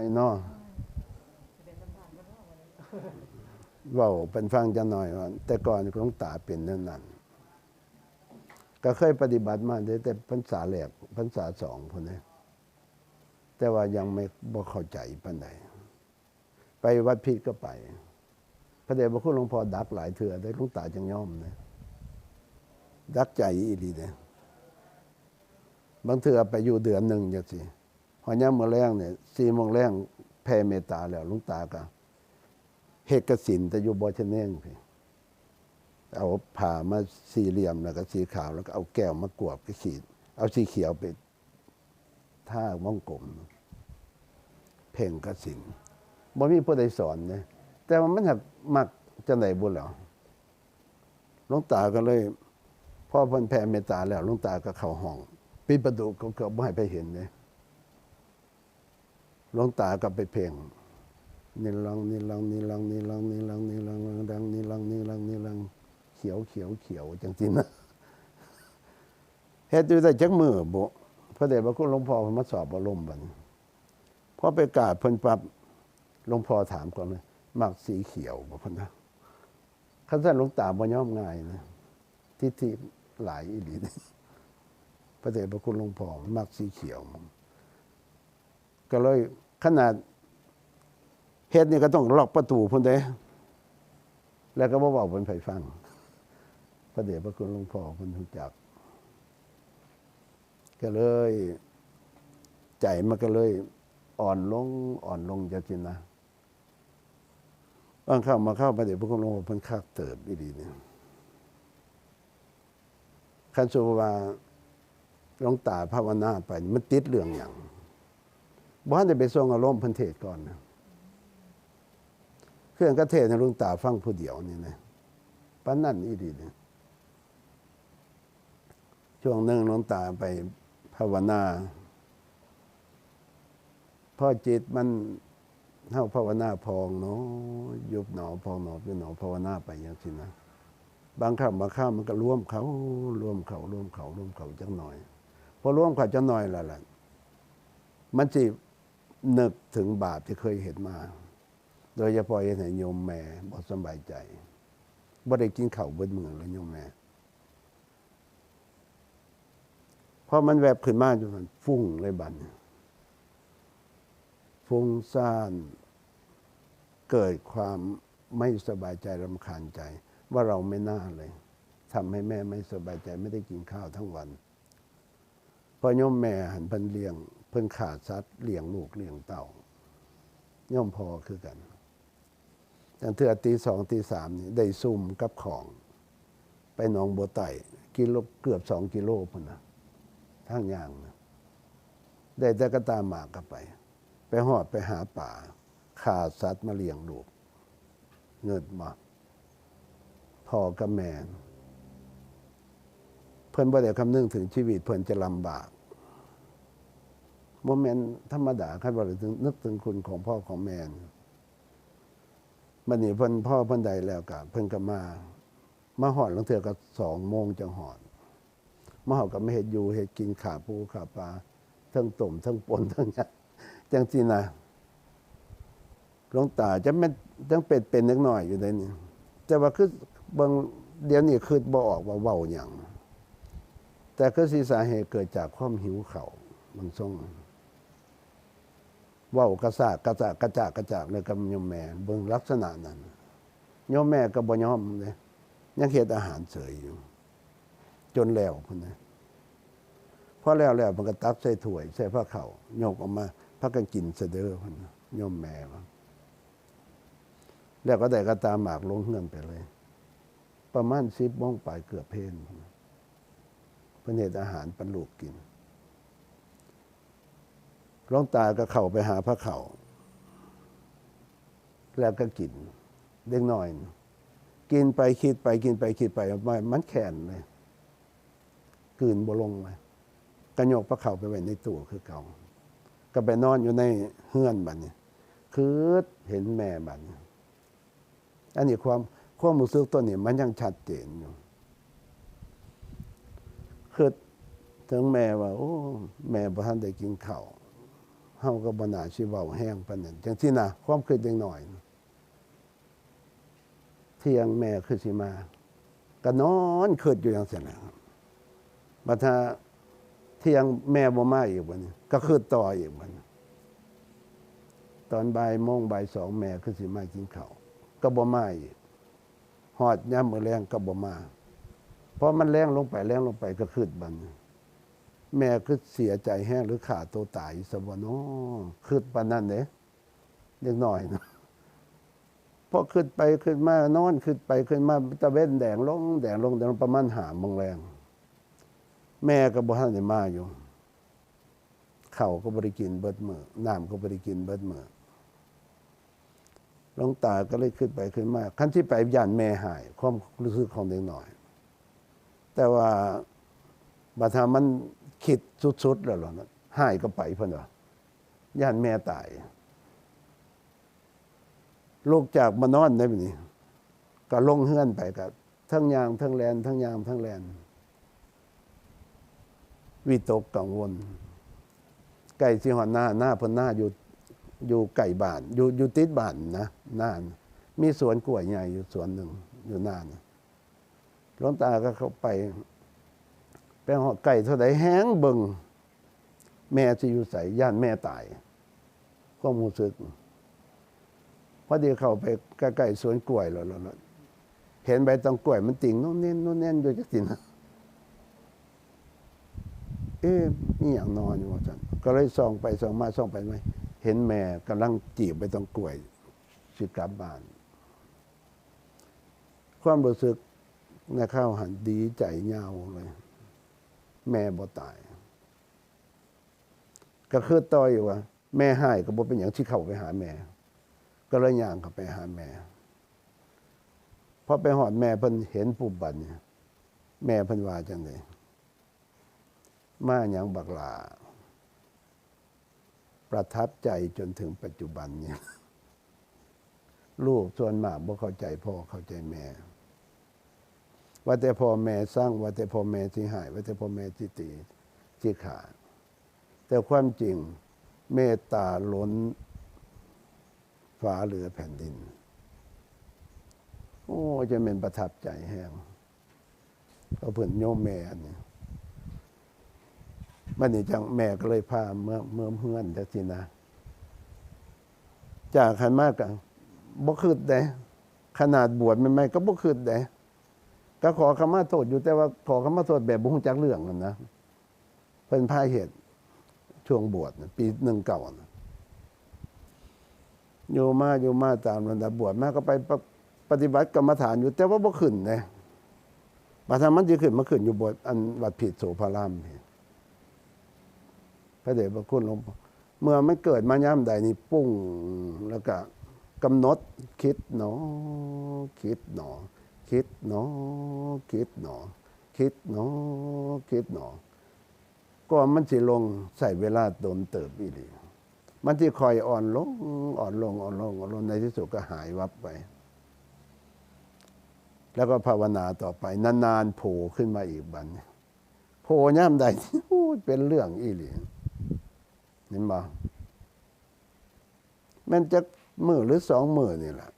อยเนาะว้าเป็นฟังจังหน่อยว่าแต่ก่อนหลวงตาเป็นนั่นนั่นก็เคยปฏิบัติมาได้แต่พรรษาแรกพรรษาสองพนนี้แต่ว่ายังไม่บ่เข้าใจปานใดไปวัดพิษก็ไป พระเดชพระคุณหลวงพ่อดักหลายเถื่อได้หลวงตาจังย่อมนะดักใจอีหลีเด้บางเถื่อไปอยู่เดือนหนึ่งจังสิ พอย่ามมือแรงเนี่ยสี่โมงแรงแผ่เมตตาแล้วลวงตาก็เฮกสินแต่อยู่บ่ชเน่งพี่เอาผ่ามาสี่เหลี่ยมแล้วก็สีขาวแล้วก็เอาแก้วมากวบก็ขีด เอาสีเขียวไปท่ามองกลมเพ่งกสินบ่มีผู้ใดสอนนะแต่ว่ามันหักมักจะไหนบุญแล้วหลวงตาก็เลยพ่อพิ่นแผ่เมตตาแล้วลวงตาก็เข้าห้องปิดประตูก็เกือบบ่ให้ไปเห็นเลย ลงตากับไปเพลงนิลังนิลังนิลังนิลังนิลังนิลังดังนิลังนิลังนิลังเขียวเขียวเขียวจังสินะเฮ็ดอยู่แต่จักมือบุพระเดชพระคุณหลวงพ่อพมาสอบอารมณ์บันพอไปกาดเพิ่นปับหลวงพ่อถามก่อนเลยมักสีเขียวบ่พนะขั้นท่านหลวงตาบ่ย่อมง่ายนะทิฏฐิหลายอีหลีพระเดชพระคุณหลวงพ่อมักสีเขียว ก็เลยขนาดเฮ็ดนี่ก็ต้องล็อกประตูพุ่นเด้แล้วก็บ่เว้าเพิ่นไผฟัง พระเดชพระคุณหลวงพ่อเพิ่นรู้จัก ก็เลย ใจมันก็เลย อ่อนลงอ่อนลงจังซี่นะบางเข้ามาเข้าพระเดชพระคุณหลวงพ่อเพิ่นคักเติบอีหลีนี่คันสูว่าหลวงตาภาวนาไป มันติดเรื่องหยัง บ่ทันได้ไปส่งอารมณ์เพิ่นเทศก่อนนะเครื่องกระเทศในลุงตาฟังผู้เดียวนี่นะปานนั่นอีดีเนี่ยช่วงหนึ่งลวงตาไปภาวนาพ่อจิตมันเท่าภาวนาพองเนาะยุบหนอพองหนอเป็นหนอภาวนาไปอย่างสินะบางครั้งบางข้าวมันก็ร่วมเขาร่วมเขาร่วมเขาร่วมเขาจังหน่อย พอร่วมเขาจังหน่อยล้วล่ะมันสิ นึกถึงบาปที่เคยเห็นมา โดยเฉพาะเห็นให้โยมแม่บ่สบายใจบ่ได้กินข้าวเบิดมือเลยโยมแม่พอมันแวบขึ้นมาอยู่มันฟุ้งเลยบันฟุ้งซ่าน เกิดความไม่สบายใจรำคาญใจ ว่าเราไม่น่าเลยทำให้แม่ไม่สบายใจไม่ได้กินข้าวทั้งวันพอโยมแม่หันเพิ่นเลี้ยง เพิ่นขาดสัตว์เลี้ยงลูกเลี้ยงเต่า ย่อมพอคือกันแต่เทือตีสองตีสามนี่ได้ซุ่มกับของ ไปหนองบัวไต่กิโลเกือบสองกิโลพุ่นนะทางย่างนะได้แต่ก็ตามหมากกันไป ไปหอดไปหาป่าขาดสัตว์มาเลี้ยงลูกเงินมาพ่อกับแม่เพิ่นบ่ได้คำนึงถึงชีวิตเพิ่นจะลำบาก โมเมนต์ธรรมดาคันว่าถึงนึกถึงคุณของพ่อของแม่มันนี่เพิ่นพ่อเพิ่นใดแล้วก็เพิ่นก็มา มาหอดลังเถือก็สองโมงจังหอดมาหอดก็ไม่เห็ดอยู่เห็ดกินขาปูขาปลาทั้งต้มทั้งปนทั้งยังจังจีนะหลวงตาจะไม่ต้องเป็นเป็นนิดหน่อยอยู่ในนี้แต่ว่าคือบางเดี๋ยวนี้คือบ่ออกว่าเว้าหยังแต่คือสีสาเหตุเกิดจากความหิวเขามันทรงเว้ ว่ากระซากกระจากกระจากกระจากเลยกับโยมแม่เบิ่งลักษณะนั้นโยมแม่ก็บ่ยอมเลยยังเฮ็ดอาหารเสยอยู่ จนแล้วพุ่นนะพอแล้วแล้วมันก็ตักใส่ถ้วย ใส่ผ้าเขาโยกออกมาพักกันกินเสดอพุ่นนะโยมแม่ว่าแล้วก็ได้ก็ตาหมากลงเฮือนไปเลย ประมาณ10โมงปลายเกือบเพลนพนนะเพิ่นเฮ็ดอาหารปันลูกกิน หลวงตาก็เข้าไปหาพระเขาแล้วก็กินเด็กน้อย กินไปคิดไปกินไปคิดไปมันแข็นเลยกลืนบ่ลงเลยกระโยกพระเข่าไปไว้ในตู้คือเก่า ก็ไปนอนอยู่ในเฮือนบัดนี้คือเห็นแม่บัดนี้อันนี้ความความรู้สึกตัวนี้มันยังชัดเจนอยู่คือถึงแม่ว่า โอ้ แม่บ่ทันได้กินข้าว เฮาก็บ่น่าสิเว้าแห้งปานนั้นจังซี่นะความคิดจังหน่อย เที่ยงแม่คือสิมาก็นอนคิดอยู่จังซี่นะครับบัดถ้าเที่ยงแม่บ่มาอีกบัดนี้ก็คิดต่ออีกบัดนี้ตอนบ่ายโมงบ่ายสองแม่คือสิมากินข้าวก็บ่มาอีกฮอดยามมื้อแลงก็บ่มาเพราะมันแรงลงไปแรงลงไปก็คิดบัดนี้ แม่คือเสียใจแห้งหรือขาดตัวตายสบเนอคือปานนั้นเด้เล็กน้อยเนาะพอขึ้นไปขึ้นมานอนขึ้นไปขึ้นมาตะเว้นแดงลงแดงลงแดงประมาณหามงแรง แม่ก็บ่ทันได้มาอยู่เข้าก็บ่ได้กินเบิดมือน้ำก็บ่ได้กินเบิดมือหลงตาก็เลยขึ้นไปขึ้นมาคันที่ไปย่านแม่หาย ความรู้สึกของเด็กน้อย แต่ว่าบัดหามัน คิดสุดๆแล้วล่ะนะหายก็ไปเพิ่นว่าย่านแม่ตาย ลูกจากมานอนได้แบบนี้ ก็ลงเฮือนไปกับทั้งยางทั้งแลนทั้งยางทั้งแลนวิตกกังวล ไก่สิหอนหน้าหน้าพ่นหน้าอยู่อยู่ไก่บ้าน อยู่อยู่ติดบ้านนะหน้าน มีสวนกล้วยใหญ่อยู่สวนหนึ่งอยู่หน้านะหลวงตาก็เข้าไป หอดไก่เท่าใดแห้งเบิงแม่จะอยู่ใส่ย่านแม่ตายก็มูสึกพอดีเข้าไปใกล้ๆสวนกล้วยแล้วเห็นใบตองกล้วยมันติ่งโน่นเน้นโน่นเน้นอยู่จักสินะเอ๊ะมีอย่างนอนอยู่ว่าจันก็เลยส่องไปส่องมาส่องไปไหมเห็นแม่กำลังจีบใบตองกล้วยสิกลับบ้าน ความรู้สึกในข้าวหันดีใจเงาเลย แม่บ่ตาย ก็คือต่ออยู่ว่า แม่หายก็บ่เป็นอย่างที่เข้าไปหาแม่ ก็เลยย่างเข้าไปหาแม่พอไปหอดแม่เพิ่นเห็นผู้บัดเนี่ยแม่เพิ่นว่าจังไดมาหยังบักหลาประทับใจจนถึงปัจจุบันเนี่ย ลูกส่วนมากบ่เข้าใจพ่อเข้าใจแม่ ว่าแต่พ่อแม่สร้างว่าแต่พ่อแม่ที่หายว่าแต่พ่อแม่ที่ตีที่ขาด แต่ความจริงเมตตาล้นฟ้าเหลือแผ่นดิน โอ้จะเป็นประทับใจแห้งก็เพื่อนโยมแม่นี่มันนี่จังแม่ก็เลยพาเมื่อเมื่อเฮือนจักสินะจากขันมากกันบ่คืดเด้ขนาดบวชไม่ไม่ก็บ่คืดเด้ ก็ขอคำมาโทษอยู่แต่ว่าขอคำมาโทษแบบบุ้งจักเรื่องนั่นนะเป็นพาเหตุช่วงบวชปีหนึ่งเก่านะโยมาโยมาตามลำดับบวชมาก็ไปปฏิบัติกรรมฐานอยู่ แต่ว่าบ่ขึ้นนะบาธรรมมันจะขึ้นมาขึ้นอยู่บทอันวัดผิดโสภารามพระเดชพระคุณหลวงเมื่อไม่เกิดมาย่ำใดนี่ปุ้งแล้วก็กำหนดคิดหนอ คิดหนอ คิดหนอคิดหนอ คิดหนอคิดหนอ ก็มันสิลงใส่เวลาโดนเติบอีหลีมันที่คอยอ่อนลงอ่อนลงอ่อนลงอ่อนลงในที่สุดก็หายวับไป แล้วก็ภาวนาต่อไป นานๆโผล่ขึ้นมาอีกบันโผล่ย่ำใดเป็นเรื่องอีหลีเห็นบ่มันจะมือหรือสองมือนี่แหละ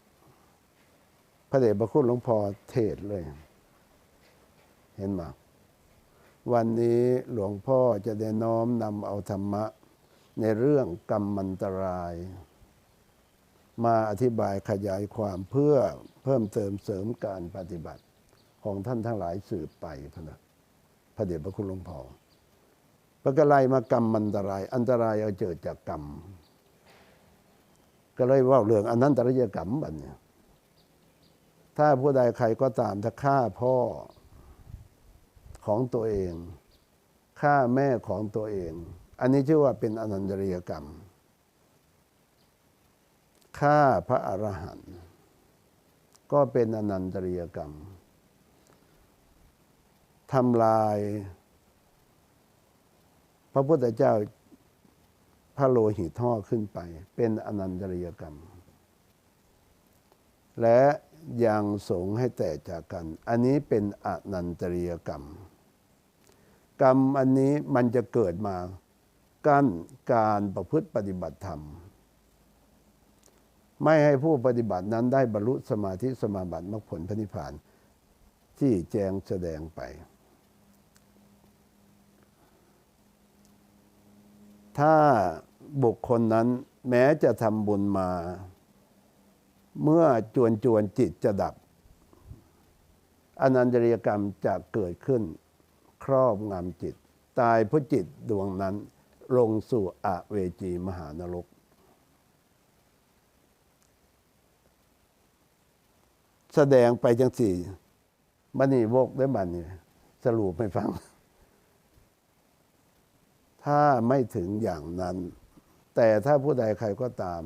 พระเดชพระคุณหลวงพ่อเทศเลย เห็นไหมวันนี้หลวงพ่อจะได้น้อมนำเอาธรรมะ ในเรื่องกรรมมันตราย มาอธิบายขยายความเพื่อเพิ่มเติมเสริมการปฏิบัติของท่านทั้งหลายสืบไปพระนะพระเดชพระคุณหลวงพ่อพระกไลมากรรมมันตราย อันตรายเอาเกิดจากกรรม ก็เลยว่าเรื่องอนันตริยกรรมบัดเนี่ย ถ้าผู้ใดใครก็ตามถ้าฆ่าพ่อของตัวเองฆ่าแม่ของตัวเอง อันนี้ชื่อว่าเป็นอนันตริยกรรมฆ่าพระอรหันต์ก็เป็นอนันตริยกรรมทำลาย พระพุทธเจ้าพระโลหิตท่อขึ้นไป เป็นอนันตริยกรรม และ ยังสงให้แตกจากกัน อันนี้เป็นอนันตริยกรรม กรรมอันนี้มันจะเกิดมากั้นการประพฤติปฏิบัติธรรม ไม่ให้ผู้ปฏิบัตินั้นได้บรรลุสมาธิสมาบัติมรรคผลพระนิพพานที่แจงแสดงไป ถ้าบุคคลนั้นแม้จะทำบุญมา เมื่อจวนจวนจิตจะดับ อนันตริยกรรมจะเกิดขึ้น ครอบงำจิต ตายเพราะจิตดวงนั้น ลงสู่อเวจีมหานรก แสดงไปจังสี่บันนี่วกได้บันนี่สรุปให้ฟัง ถ้าไม่ถึงอย่างนั้น แต่ถ้าผู้ใดใครก็ตาม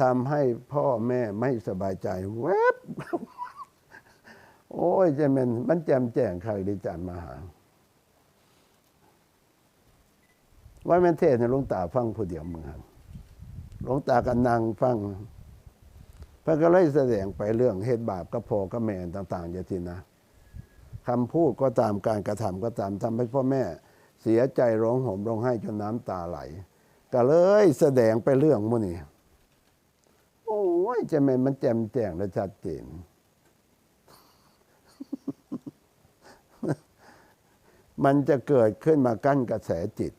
ทำให้พ่อแม่ไม่สบายใจแวบโอ้ยจะมันมันแจมแจ้งใครดิจานมาหาว่าแม่นเทศในหลวงตาฟังผู้เดียวมึงครับหลวงตากันนางฟังพระก็เลยแสดงไปเรื่องเหตุบาปก็พอก็แม่ต่างๆอย่างที่นะคำพูดก็ตามการกระทำก็ตามทำให้พ่อแม่ เสียใจร้องห่มร้องไห้จนน้ำตาไหล ก็เลยแสดงไปเรื่องมุนี่ ยจะแม่มันแจ่มแจ้งและชัดเจนมันจะเกิดขึ้นมากั้นกระแสจิต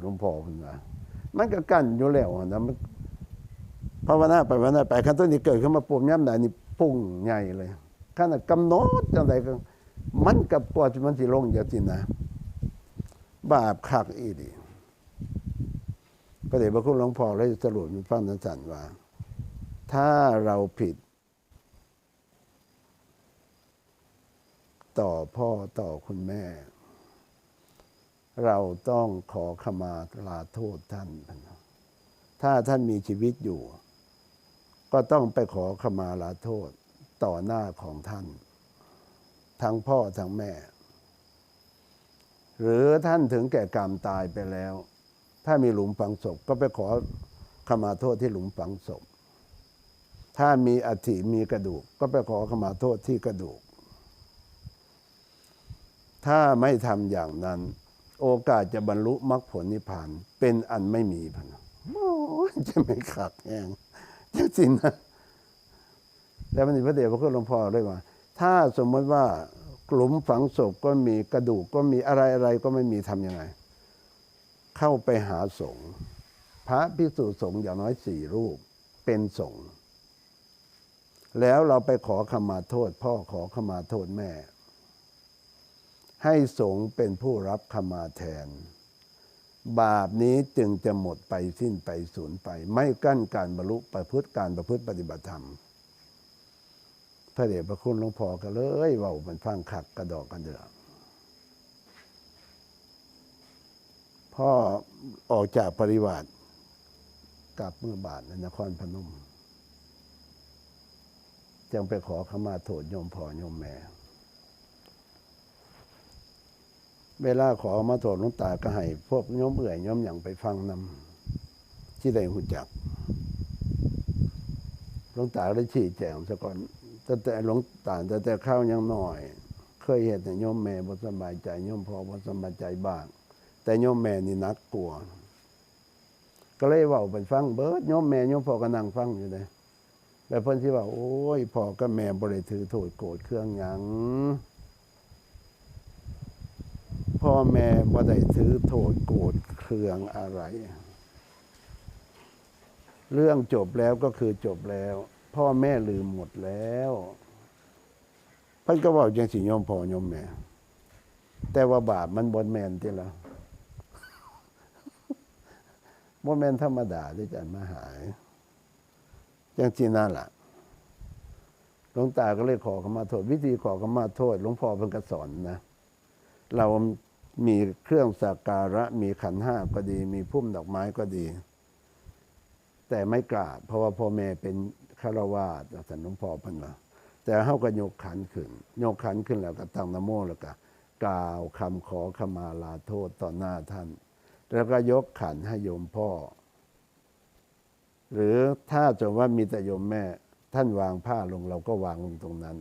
หลวงพ่อคุณว่ามันก็กั้นอยู่แล้วนะมันภาวนาไปภาวนาไปขั้นต้นนี้เกิดขึ้นมาปุ่มย่ำไหนนี่พุ่งใหญ่เลยขนาดกำหนดจังไดก็ มันกับกว่ามันสิลงอย่างที่นะบาปคักอีดีพระเดชพระคุณหลวงพ่อเลยสรุปมีฟังสั้นๆว่า ถ้าเราผิด ต่อพ่อต่อคุณแม่ เราต้องขอขมาลาโทษท่าน ถ้าท่านมีชีวิตอยู่ ก็ต้องไปขอขมาลาโทษต่อหน้าของท่าน ทั้งพ่อทั้งแม่ หรือท่านถึงแก่กรรมตายไปแล้ว ถ้ามีหลุมฝังศพก็ไปขอขมาโทษที่หลุมฝังศพ ถ้ามีอัฐิมีกระดูก ก็ไปขอขมาโทษที่กระดูก ถ้าไม่ทำอย่างนั้น โอกาสจะบรรลุมรรคผลนิพพาน เป็นอันไม่มีพันโอ้ยจะไม่ขัดแหงจริงนะแล้วมันพระเดชพระคุณหลวงพ่อด้วยว่า ถ้าสมมติว่าหลุมฝังศพก็มีกระดูกก็มีอะไรอะไรก็ไม่มีทำยังไง เข้าไปหาสงฆ์พระพิสุสงฆ์อย่างน้อยสี่รูปเป็นสงฆ์ แล้วเราไปขอขมาโทษ พ่อขอขมาโทษแม่ ให้สงเป็นผู้รับขมาแทน บาปนี้จึงจะหมดไปสิ้นไปสูญไป ไม่กั้นการบรรลุประพฤติการประพฤติปฏิบัติธรรมพระเดชพระคุณหลวงพ่อก็เลยว่ามันฟังขักกระดอกกระเดือพ่อออกจากปริวาสกลับเมื่อบาทในนครพนม จึงไปขอขมาโทษโยมพ่อโยมแม่ เวลาขอมาโทษหลวงตาก็ให้พวกโยมเอื่อยโยมอย่างไปฟังนำที่ได้หุ่จักหลวงตาได้ชี้แจงซะก่อนแต่แต่หลวงตาแต่แต่ข้าวยังหน้อย เคยเห็นแต่โยมแม่บ่สบายใจโยมพ่อบ่สบายใจบ้าง แต่โยมแม่นี่นักกลัวก็เลยเว่าไปฟังเบิดโยมแม่โยมพ่อก็นั่งฟังอยู่เลย แต่เพิ่นที่ว่า โอ้ยพ่อกับแม่บ่ได้ถือโทษโกรธเครื่องหยังพ่อแม่บ่ได้ถือโทษโกรธเครื่องอะไร เรื่องจบแล้วก็คือจบแล้ว พ่อแม่ลืมหมดแล้วเพิ่นก็บอกจังสิยมพ่อยมแม่ แต่ว่าบาปมันบนแมนที่ละบ่แมนธรรมดาที่จะมาหาย จังที่นั่นล่ะหลวงตาก็เลยขอขมาโทษ วิธีขอขมาโทษหลวงพ่อเพิ่นก็สอนนะ เรามีเครื่องสักการะ มีขันห้าก็ดี มีพุ่มดอกไม้ก็ดี แต่ไม่กราบ เพราะว่าพ่อแม่เป็นฆราวาสสันหลวงพ่อเพันว่าแต่เฮาก็ยกขันขึ้นยกขันขึ้นแล้วก็ตั้งนโมแล้วก็กล่าวคำขอขมาลาโทษต่อหน้าท่าน แล้วก็ยกขันให้โยมพ่อ หรือถ้าจะว่ามีแต่โยมแม่ ท่านวางผ้าลงเราก็วางลงตรงนั้น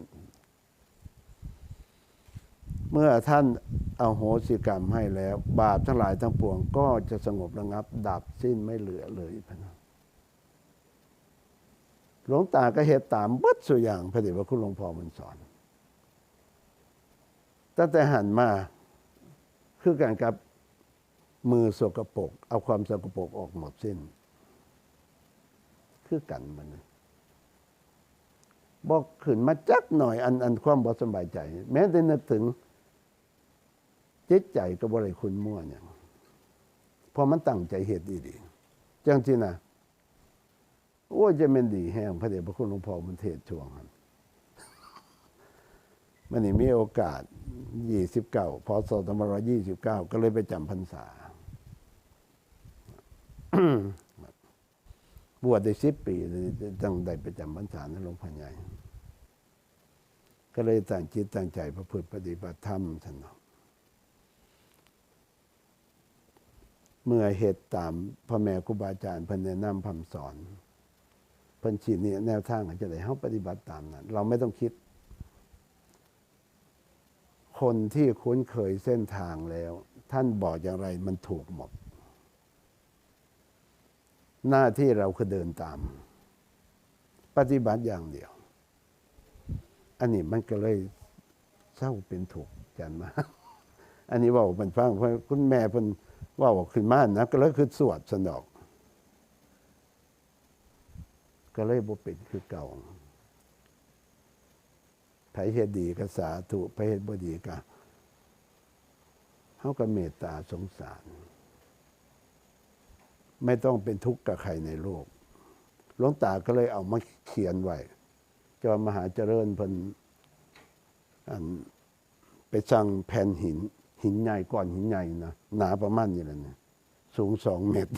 เมื่อท่านเอาโหสิกรรมให้แล้ว บาปทั้งหลายทั้งปวงก็จะสงบระงับ ดับสิ้นไม่เหลือเลยพนะหลวงตาก็เหตุตามบัดสุอย่างพระเดชพระคุณหลวงพ่อมันสอนตั้งแต่หันมาคือการกับมือสกปรกเอาความสกปรกออกหมดสิ้น คือกันมันนะบอกขึ้นมาจักหน่อยอันอันความบ่สบายใจ แม้แต่นึกถึงจิตใจก็บ่ได้คุณมั่วเนี่ยเพราะมันตั้งใจเหตุดีๆจังที่นะโอ้ยจะเป็นดีแห้งพระเดชพระคุณหลวงพ่อมันเทศช่วงมันนี่มีโอกาสยี่สิบเก้าพศสองพันยี่สิบเก้าก็เลยไปจำพรรษา บวชได้สิบปีจังได้ไปจำพรรษาในหลวงพ่อใหญ่ ก็เลยตั้งจิตตั้งใจประพฤติปฏิบัติธรรมท่านเนาะเมื่อเหตุตามพ่อแม่ครูบาอาจารย์เพิ่นแนะนำพำสอนเพิ่นชี้นี่แนวทางอาจะได้เฮาปฏิบัติตามนั้น เราไม่ต้องคิด คนที่คุ้นเคยเส้นทางแล้ว ท่านบอกอย่างไรมันถูกหมด หน้าที่เราคือเดินตาม ปฏิบัติอย่างเดียว อันนี้มันก็เลยเศร้าเป็นถูกข์จันมา อันนี้ว่าเป็นฟังเพราะคุณแม่เพิ่นว่าขึ้นมานนะก็เลยคือสวดสนอก ก็เลยบ่เป็นคือเก่าไผเฮ็ดดีก็สาธุไผเฮ็ดบ่ดีก็เฮาก็เมตตาสงสาร ไม่ต้องเป็นทุกข์กับใครในโลกหลวงตาก็เลยเอามาเขียนไว้จอมมหาเจริญเพิ่นอันไปสั่งแผ่นหิน หินใหญ่ก้อนหินใหญ่นะหนาประมาณนี้แหละเนี่ยสูงสองเมตร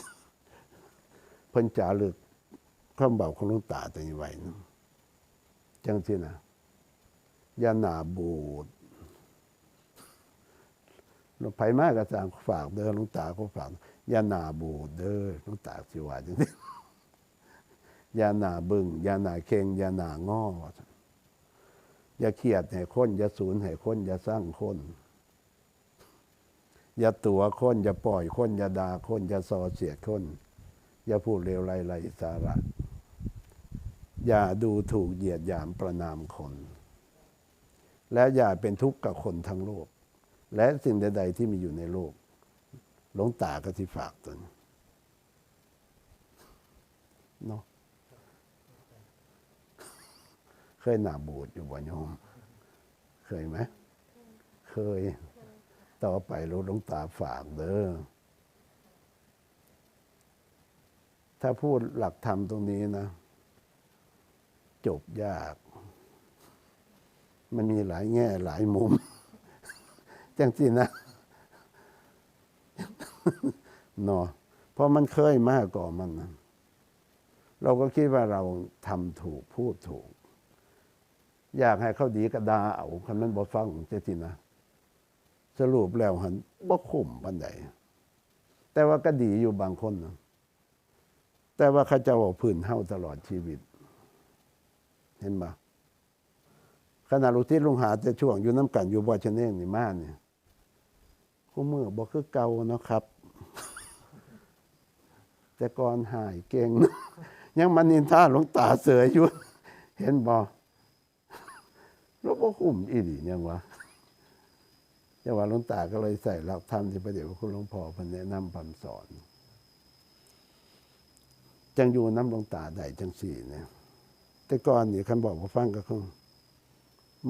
เพิ่นจ่ารึกความเบาของหลวงตาตัวนี้ไว้นะจังที่นะยาหนาบูดหลวงไผมากระจางฝากเด้อหลวงตาก็ฝาก อยาหนาบูดเด้อหลวงตากสิว่าจังซี่ยาหนาบึงยาหนาเคงยาหนาง้ออย่าเครียดให้คนอย่าสูญให้คนอย่าสร้างคนอย่าตัวคนอย่าปล่อยคนอย่าด่าคนอย่าส่อเสียดคน อย่าพูดเลวไรไรสาระ อย่าดูถูกเหยียดหยามประนามคน และอย่าเป็นทุกข์กับคนทั้งโลก และสิ่งใด ๆ ที่มีอยู่ในโลก หลวงตาก็ที่ฝากตนเนาะเคยหนาบูดอยู่บ่โยม เคยไหม เคย ต่อไปหลวงตาฝากเด้อถ้าพูดหลักธรรมตรงนี้นะ จบยาก มันมีหลายแง่หลายมุม จังสินะ เนาะเพราะมันเคยมากกว่ามันนะเราก็คิดว่าเราทำถูกพูดถูก อยากให้เขาดีกระดาเอาคันนั้นบ่ฟังเจตินะ สรุปแล้วหันบ่คุ้มปันใดแต่ว่าก็ดีอยู่บางคนนะแต่ว่าเขาเจะเอาพื้นเฮาตลอดชีวิต เห็นบ่ขณะลูกที่ลุงหาแต่ช่วงอยู่น้ำกันอยู่บ่ชเน่งนี่มาเนี่ยคู่มือบ่คือเก่าเนาะครับ แต่ก่อนหายเก่ง ยังมันนินท่าหลวงตาเสืออยู่ เห็นบ่แล้วบ่คุ้มอีหลียังวะจังว่าหลวงตาก็เลยใส่หลักธรรมที่พระเดชพระคุณหลวงพ่อพันแนะนำคำสอน จังอยู่น้ำหลวงตาได้จังสี่เนี่ย แต่ก่อนนี่คันบอกว่าฟังก็คง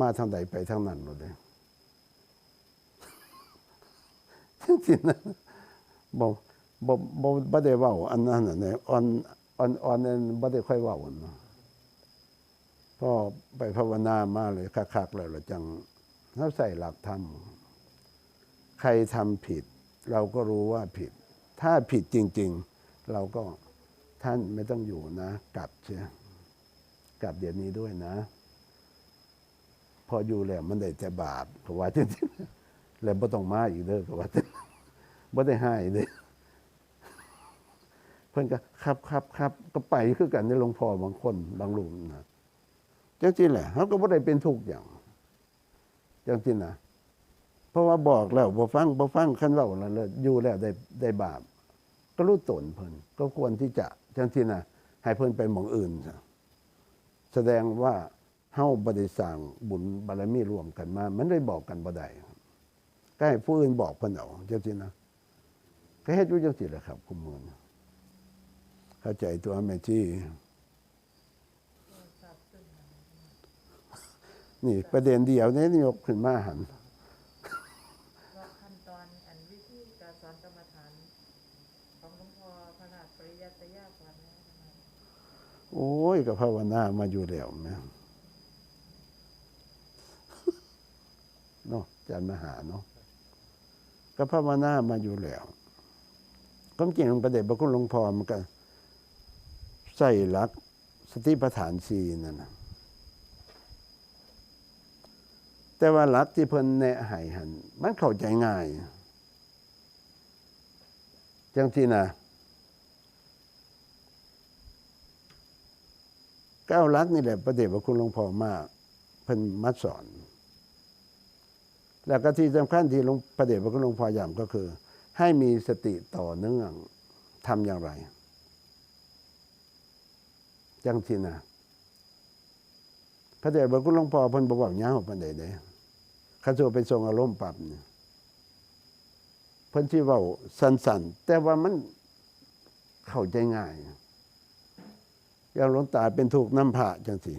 มาทางใดไปทางนั้นหมดเลยจังสินะบอก บ่บ่บ่ได้เว้าอันนั้นน่ะเนี่ยอ่อนอ่อนอ่อนนั้นบ่ได้ค่อยเว้าเนะพอไปภาวนามาเลยคักๆแล้วเราจังเฮาใส่หลักธรรมใครทำผิด เราก็รู้ว่าผิด ถ้าผิดจริง ๆ เราก็ท่านไม่ต้องอยู่นะ กลับเชียกลับเดี๋ยวนี้ด้วยนะ พออยู่แล้วมันได้แต่บาปก็ว่าจริงๆแล้วบ่ต้องมาอีกเด้อก็ว่าจริงบ่ได้ให้เด้อ เพิ่อนก็ครับครับครับก็ไปคือกันในหลวงพ่อบางคนบางรูปนะจังซี่แหละเขาก็บ่ได้เป็นทุกอย่างจังซี่นะเพราะว่าบอกแล้วบ่ฟังบ่ฟังคันเว้าแล้วอยู่แล้วได้ได้บาป ก็รู้ตนเพิ่นก็ควรที่จะจังซี่นะให้เพิ่นไปหมองอื่นซะแสดงว่าเฮาบ่ได้สร้างบุญบารมีรวมกันมา มันได้บอกกันบ่ได้ก็ให้ผู้อื่นบอกเพิ่นเอาจังซี่นะก็เฮ็ดอยู่จังซี่แหละครับคุณมือ เข้าใจตัวแม่ที่นี่ประเด็นเดียวนี้ยกขึ้นมาหันว่าขั้นตอนอันวิธีการสอนกรรมฐานของหลวงพ่อพระราชปริยัติยาสอนแล้วนะคะโอ้ยก็ภาวนามาอยู่แล้วแม่เนาะอาจารย์มหาเนาะก็ภาวนามาอยู่แล้วก็จริงๆประเด็นพระคุณหลวงพ่อมันก็ ใส่รักสติปัฏฐานสีนั่นนะแต่ว่าหลักที่เพิ่นแนะให้หันมันเข้าใจง่ายจังที่นะก้าวลักนี่แหละประเดชพระคุณหลวงพ่อมากเพิ่นมัดสอน แล้วก็ที่สำคัญที่หลวงประเดชพระคุณหลวงพ่อย้ำก็คือ ให้มีสติต่อเนื่องทำอย่างไร จังที่นะพระเดชพระคุณหลวงพ่อพิ่นบอกว่าเงาปานใดเด้ข้าโจไปทรงอารมณ์ปรับเนี่ยพิ่นที่เว้าสันส้นๆแต่ว่ามันเข้าใจง่ายอย่างหลวงตาเป็นถูกน้ำพระจังสิ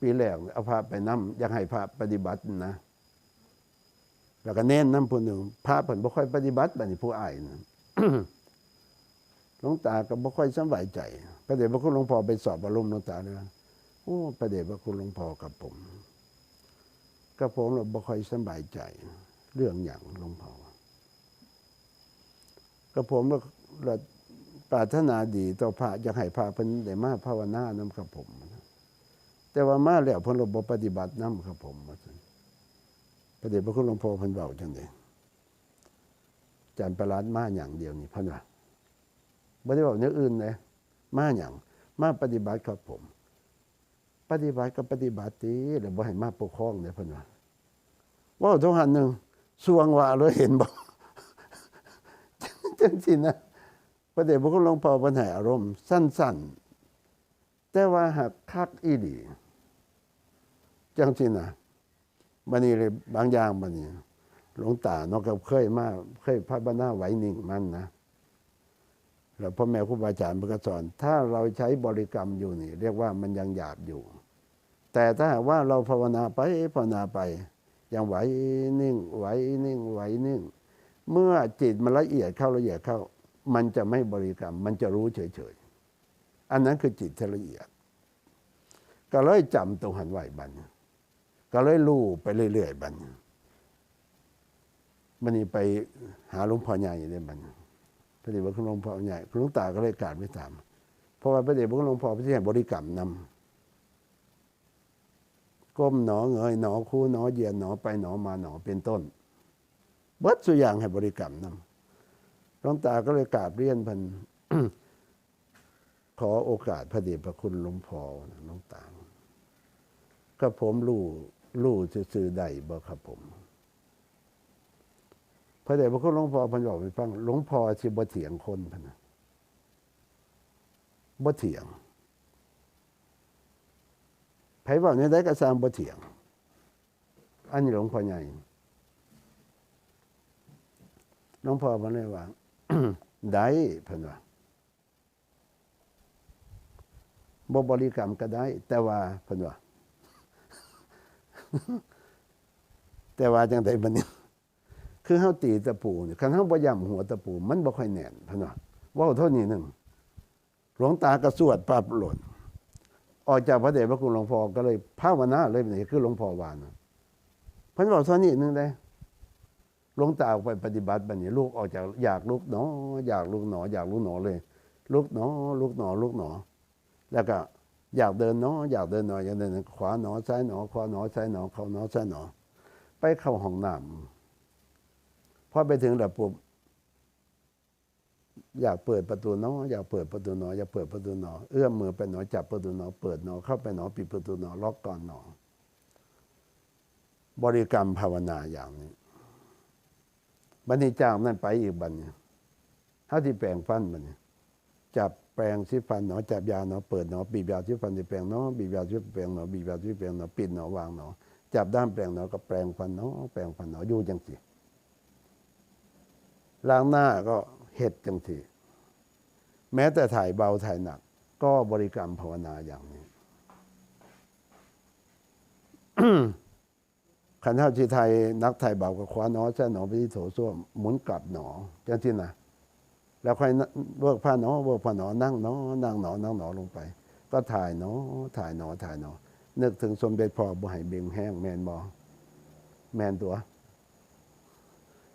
ปีแรกเอาพระไปน้ำอยากให้พระปฏิบัตินะแล้วก็เน้นน้ำผู้หนึ่งพระเพิ่นบ่ค่อยปฏิบัติบัดนี้ผู้อายนะ หลวงตาก็บ่ค่อยสบายใจ พระเดชพระคุณหลวงพ่อไปสอบอารมณ์หลวงตาเลยว่าโอ้พระเดชพระคุณหลวงพ่อกับผมกับผมเราบ่ค่อยสบายใจ เรื่องอย่างหลวงพ่อกับผมเราเราปรารถนาดีต่อพระอยากให้พระเพิ่นได้มาภาวนานํครับผม แต่ว่ามาแล้วเพิ่นบ่ปฏิบัตินํครับผมพระเดชพระคุณหลวงพ่อเพิ่นเว้าจังได๋อาจารย์ประหลัดมาอย่างเดียวนี่พิ่นว่า บ่ได้เว้าอย่างอื่นเลยมาหยังมาปฏิบัติครับผม ปฏิบัติก็ปฏิบัติติแล้วบ่ให้มาปกครองเด้เพิ่นว่าว้าทุกหันหนึ่งสวงว่าเลยเห็นบ่จังซี่นะพระเดชพระคุณหลวงพ่อเพิ่นให้อารมณ์ สั้น ๆ แต่ว่าหักคักอีหลีจังซี่นะบัดนี้เลยบางอย่างบัดนี้หลวงตาเนาะก็เคยมาเคยพระบรรณาไหวนิ่งมันนะ แล้วพ่อแม่ครูบาอาจารย์เพิ่นก็สอน ถ้าเราใช้บริกรรมอยู่นี่ เรียกว่ามันยังหยาบอยู่ แต่ถ้าหากว่าเราภาวนาไปภาวนาไปยังไหวนิ่งไหวนิ่งไหวนิ่ง เมื่อจิตมันละเอียดเข้าละเอียดเข้า มันจะไม่บริกรรม มันจะรู้เฉยๆอันนั้นคือจิตที่ละเอียด ก็เลยจำตรงหันไหวบันก็เลยรู้ไปเรื่อยๆบันมันนี่ไปหาหลวงพ่อใหญ่ได้บัน พระเดชพระคุณหลวงพ่อใหญ่หลวงตาก็เลยกราบไปถาม เพราะว่าพระเดชพระคุณหลวงพ่อพระที่ให้บริกรรมนำก้มหนอเงยหนอคู่หนอเยียดหนอไปหนอมาหนอเป็นต้นเบิดสุอย่างให้บริกรรมนำหลวงตาก็เลยกราบเรียนพันขอโอกาสพระเดชพระคุณหลวงพ่อหลวงตาก็ผมรู้รู้ซื่อใดบ่ครับผม ระเดชพระคุณหลวงพ่อเพันบอกไปฟังหลวงพ่อสิบ่เถียงคนพันบ่เถียงไผบอกในได้กระซามบ่เถียง อันนี้หลวงพ่อใหญ่หลวงพ่อมันเลยว่าได้พิ่นว่าบ่บริกรรมก็ได้ แต่ว่าพิ่นว่าแต่ว่าจังไดบัดนี้ คือเฮาตีตะปูนี่คันเฮาบ่ย่ำหัวตะปู มันบ่ค่อยแน่นพิ่นว่าเว้าเท่านี้หนึ่งหลวงตาก็สวดปรับหล่นออกจากพระเดชพระคุณหลวงพ่อก็เลยภาวนาเลยนี่คือหลวงพ่อวานพิ่นบอกเท่านี้หนึ่งได้หลวงตาออกไปปฏิบัติแบัดนี้ลูกออกจากอยากลูกหนอ อยากลูกหนอ อยากลูกหนอเลย ลูกหนอ ลูกหนอ ลูกหนอ แล้วก็อยากเดินหนออยากเดินหนออยากเดินขวาหนอซ้ายหนอขวาหนอซ้ายหนอเข้าหนอซ้ายหนอไปเข้าห้องน้ำ พอไปถึงแล้วปุ๊บอยากเปิดประตูหนออยากเปิดประตูหนออยากเปิดประตูหนอเอื้อมมือไปหนอจับประตูหนอเปิดหนอเข้าไปหนอปิดประตูหนอล็อกก่อนหนอบริกรรมภาวนาอย่างนี้บันนี้จากนั้นไปอีกบันเนี่ยถ้าที่แปลงฟันมันเนี่ยจับแปลงสีฟันหนอจับยาหนอเปิดหนอบีบยาสีฟันที่แปลงหนอบีบยาสีแปลงหนอบีบยาสีแปลงหนอปิดหนอวางหนอจับด้ามแปลงหนอก็แปลงฟันหนอแปลงฟันหนออยู่จังสิ ล้างหน้าก็เห็ดจังสิแม้แต่ถ่ายเบาถ่ายหนัก ก็บริกรรมภาวนาอย่างนี้ขันเท่าที่ไทยนักไทยเบากับคว้าหนอแช่หนอไปที่โถส้วมหมุนกลับหนอจังที่นะแล้วค่อยเวิร์กผ้าหนอเวิร์กผ้าหนอนั่งหนอนั่งหนอนั่งหนอลงไป ก็ถ่ายหนอถ่ายหนอถ่ายหนอนึกถึงสมเด็จพ่อบุไหเบงแห้งแมนบอแมนตัว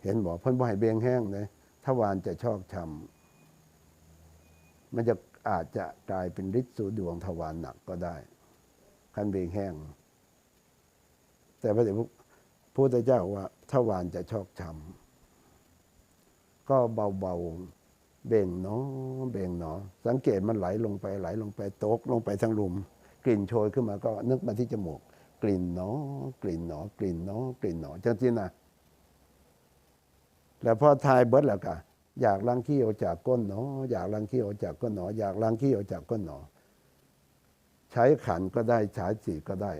เห็นบอกเพิ่นบุไหเบงแห้งเลยถ้าวานจะชอกช้ำมันจะอาจจะกลายเป็นฤทธิ์สู่ดวงทวารหนักก็ได้คันเบงแห้ง แต่พระเดชพระพุทธเจ้าว่าถ้าวานจะชอกช้ำก็เบาๆเบ่งเนาะเบ่งเนาะสังเกตมันไหลลงไปไหลลงไปตกลงไปทั้งหลุม กลิ่นโชยขึ้นมาก็นึกมาที่จมูก กลิ่นเนาะกลิ่นเนาะกลิ่นเนาะกลิ่นเนาะจังที่นะ แล้วพอทายเบิดแล้วก็อยากล้างขี้ออกจากก้นเนาะอยากล้างขี้ออกจากก้นเนาะอยากล้างขี้ออกจากก้นเนาะใช้ขันก็ได้ใช้สีก็ได้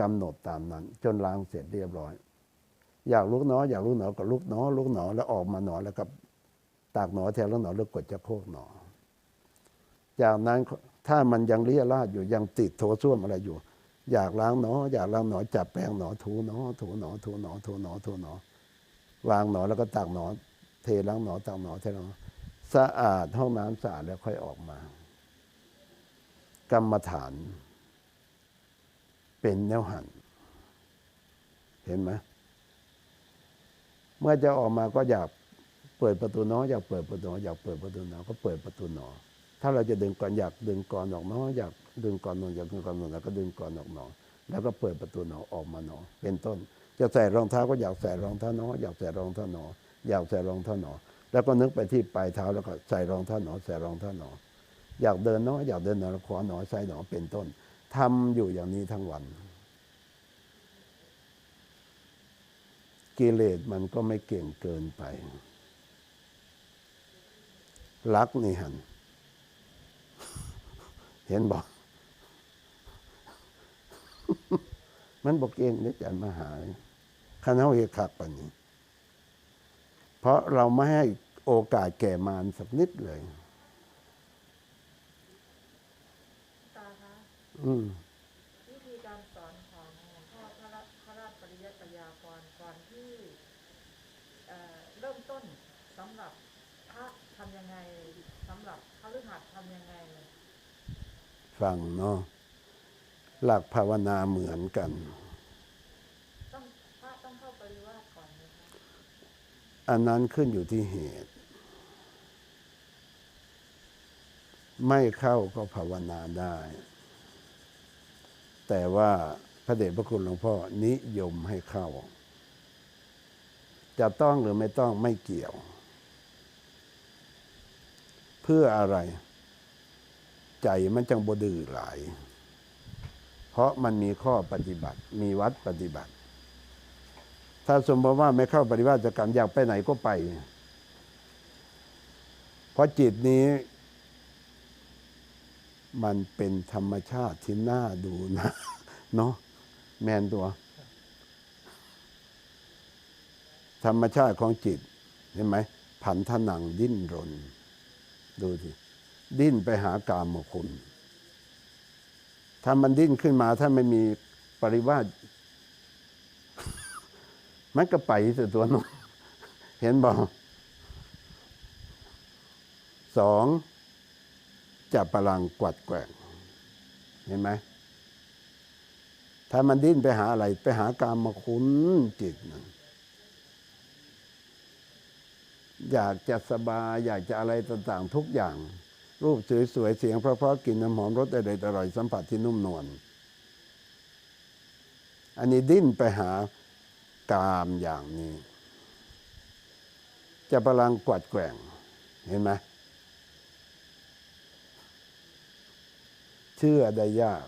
กำหนดตามนั้น จนล้างเสร็จเรียบร้อย อยากลุกหนอ อยากลุกหนอก็ลุกหนอ ลุกหนอแล้วออกมาหนอแล้วก็ตากหนอแทนแล้วหนอแล้วกดจะโคกหนอ จากนั้นถ้ามันยังเลี่ยราดอยู่ยังติดโถส้วมอะไรอยู่ อยากล้างหนอ อยากล้างหนอจับแป้งหนอถูหนอถูหนอถูหนอถูหนอถูหนอ วางหนอแล้วก็ตักหนอเทล้างหนอตักหนอเทล้างหนอสะอาดห้องน้ำสะอาดแล้วค่อยออกมา กรรมฐาน เป็นแนวหันเห็นไหมเมื่อจะออกมาก็อยากเปิดประตูหนออยากเปิดประตูหนออยากเปิดประตูหนอก็เปิดประตูหนอถ้าเราจะดึงก่อนอยากดึงก่อนออกหนออยากดึงก่อนหนออยากดึงก่อนหนอแล้วก็ดึงก่อนออกหนอแล้วก็เปิดประตูหนอออกมาหนอเป็นต้น จะใส่รองเท้าก็อยากใส่รองเท้าหนออยากใส่รองเท้าหนออยากใส่รองเท้าหนอแล้วก็นึกไปที่ปลายเท้าแล้วก็ใส่รองเท้าหนอใส่รองเท้าหนออยากเดินหนออยากเดินหนอขวาหนอซ้ายหนอเป็นต้นทำอยู่อย่างนี้ทั้งวัน กิเลสมันก็ไม่เก่งเกินไป รักนี่หัน เห็นบอก มันบอกเองได้จันมาหาย คันเฮาเฮคักปันนี้ เพราะเราไม่ให้โอกาสแก่มารสักนิดเลยตาคะอืมวิธีการสอนของหลวงพ่อพระราพระราชปริยัติยากรก่อนที่เอ่อเริ่มต้นสำหรับพระทำยังไงสำหรับพระฤหัสทำยังไง ฟังเนาะหลักภาวนาเหมือนกัน ต้องพระต้องเข้า ปริวาสก่อนไหมคะอันนั้นขึ้นอยู่ที่เหตุ ไม่เข้าก็ภาวนาได้ แต่ว่าพระเดชพระคุณหลวงพ่อนิยมให้เข้า จะต้องหรือไม่ต้องไม่เกี่ยว เพื่ออะไร ใจมันจังบดื้อหลาย เพราะมันมีข้อปฏิบัติ มีวัดปฏิบัติ ถ้าสมมติว่าไม่เข้าปฏิบัติกรรมอยากไปไหนก็ไป เพราะจิตนี้ มันเป็นธรรมชาติที่น่าดูนะ เนาะแมนตัว ธรรมชาติของจิต เห็นไหมผันทนังดิ้นรน ดูสิดิ้นไปหากามคุณ ถ้ามันดิ้นขึ้นมาถ้าไม่มีปริวาส มันก็ไปแต่ตัวน้องเห็นบอกสองจับพลังกวัดแกว่งเห็นไหมถ้ามันดิ้นไปหาอะไร ไปหากามมาคุณจิตนะอยากจะสบาย อยากจะอะไรต่างๆ ทุกอย่าง รูปสวยๆเสียงเพราะๆกลิ่นน้ำหอมรสอร่อยๆอร่อยสัมผัสที่นุ่มนวลอันนี้ดิ้นไปหา ตามอย่างนี้ จะพลังกวัดแกว่งเห็นไหมเชื่อได้ยาก